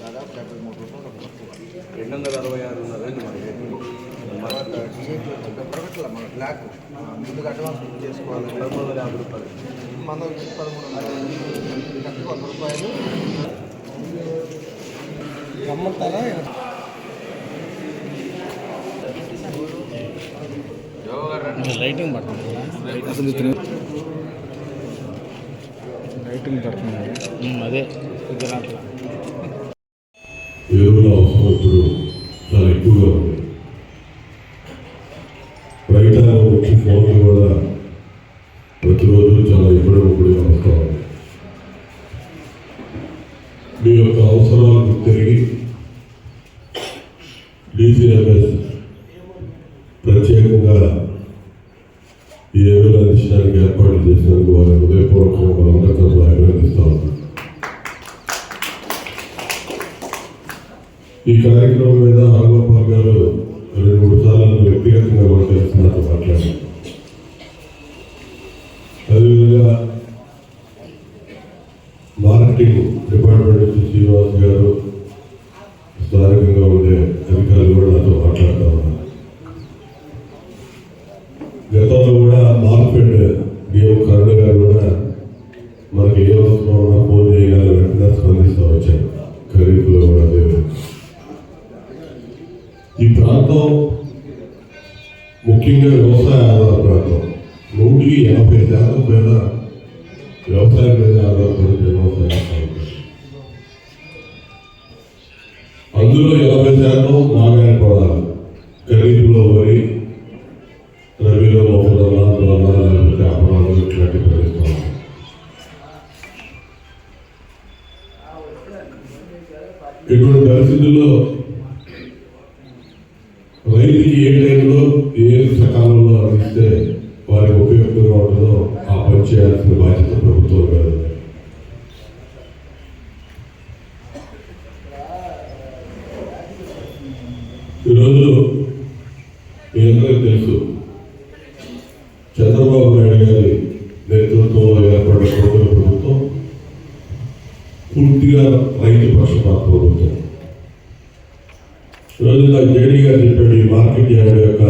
దాదాపు డెబ్బై మూడు రూపాయలు రెండు వందల అరవై ఆరు ఉన్నదండి మరి. తర్వాత డిజైన్ దొరకట్లేదు మన బ్లాక్ ముందుగా అడ్వాన్స్ బుక్ చేసుకోవాలి. పదమూడు వందల యాభై రూపాయలు. మన పదమూడు వందలు వంద రూపాయలు. రమ్మంటారా లైటింగ్ పడుతుంది కదా? లైటింగ్ పడుతుంది అదే. గుజరాత్లో ఎరువుల అవసరం ఇప్పుడు చాలా ఎక్కువగా ఉంది. రైతాంగం వచ్చి ఫోన్లు కూడా ప్రతిరోజు చాలా ఇబ్బంది ముడిగా వస్తూ మీ యొక్క అవసరాలకు తిరిగి డీసీఎంఎస్ ప్రత్యేకంగా ఈ ఏడు అందించడానికి ఏర్పాట్లు చేసినందుకు వారు ఈ కార్యక్రమం మీద ఆగోపాల్ గారు రెండు మూడు సార్లు వ్యక్తిగతంగా కూడా కలిసి నాతో మాట్లాడారు. అదేవిధంగా మార్కెటింగ్ డిపార్ట్మెంట్ నుంచి శ్రీనివాస్ గారు స్థానికంగా ఉండే అధికారులు కూడా నాతో మాట్లాడుతూ ఉన్నారు. గతంలో కూడా మార్కెట్ డిఎం కరుణ గారు కూడా మనకి ఏ అవసరం ఉన్నా ఫోన్ చేయగల వెంటనే స్పందిస్తూ వచ్చారు. ఖరీఫ్లో కూడా అదే ఈ ప్రాంతం ముఖ్యంగా వ్యవసాయ ఆధార ప్రాంతం. నూటికి ఎనభై శాతం మీద వ్యవసాయం మీద ఆధారపడి వ్యవసాయం అందులో ఎనభై శాతం నారాయణ పదాలు. ఖరీఫ్లో వరి రబీలో మొక్కజొన్న జొన్న లేకపోతే అపరాలు ఇట్లాంటి ప్రదేశాలు. ఇటువంటి పరిస్థితుల్లో రైతుకి ఏ టైంలో ఏ సకాలంలో అందిస్తే వారికి ఉపయోగకరంగా ఉంటుందో ఆ పని చేయాల్సిన బాధ్యత ప్రభుత్వం కాదు ఈరోజు మీ అందరికీ తెలుసు చంద్రబాబు నాయుడు గారి నేతృత్వంలో ఏర్పడిన ప్రభుత్వం పూర్తిగా రైతు పక్షపాత ప్రభుత్వం. రోజు నాకు జేడీ గారు చెప్పాడు ఈ మార్కెట్ యార్డ్ యొక్క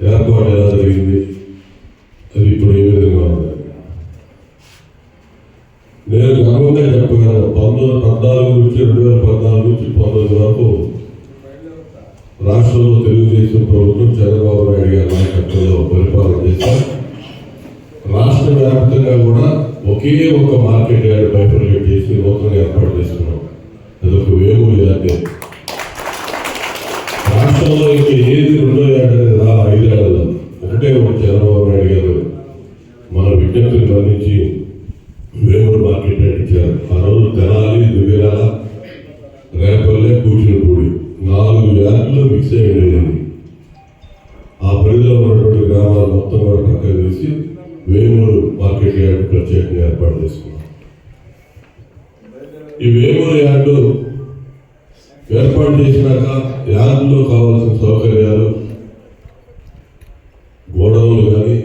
ఏర్పాటు ఎలా జరిగింది? అది ఇప్పుడు ఏ విధంగా ఉంది? నేను గర్వంగా చెప్పగలను పంతొమ్మిది పద్నాలుగు నుంచి రెండు వేల పద్నాలుగు నుంచి పంతొమ్మిది వరకు రాష్ట్రంలో తెలుగుదేశం ప్రభుత్వం చంద్రబాబు నాయుడు గారి నాయకత్వంలో పరిపాలన చేశారు. రాష్ట్ర వ్యాప్తంగా కూడా ఒకే ఒక మార్కెట్ యార్డ్ బైఫర్గేట్ చేసి నూతనంగా ఏర్పాటు చేసుకున్నాం వేమూరి రాష్ట్రంలో ఇంకా ఏది రెండో ఏడాది అనేది ఐదేళ్ళలో ఒకటే ఒక చంద్రబాబు నాయుడు గారు మన విజ్ఞప్తిని గమనించి వేమూరు మార్కెట్ యార్డ్ ఇచ్చారు. ఆ రోజు తెనాలి దువ్వేరాల రేపల్లె కూచినపూడి నాలుగు యార్డులు మిక్స్ అయి ఉండేది ఆ పరిధిలో ఉన్నటువంటి గ్రామాలు మొత్తం కూడా పక్కన తీసి వేమూరు మార్కెట్ యార్డ్ ప్రత్యేకంగా ఏర్పాటు చేసుకున్నాం ఈ వేమూరు యార్డు ఏర్పాటు చేసినాక యార్డులో కావాల్సిన సౌకర్యాలు గోడౌన్లు కానీ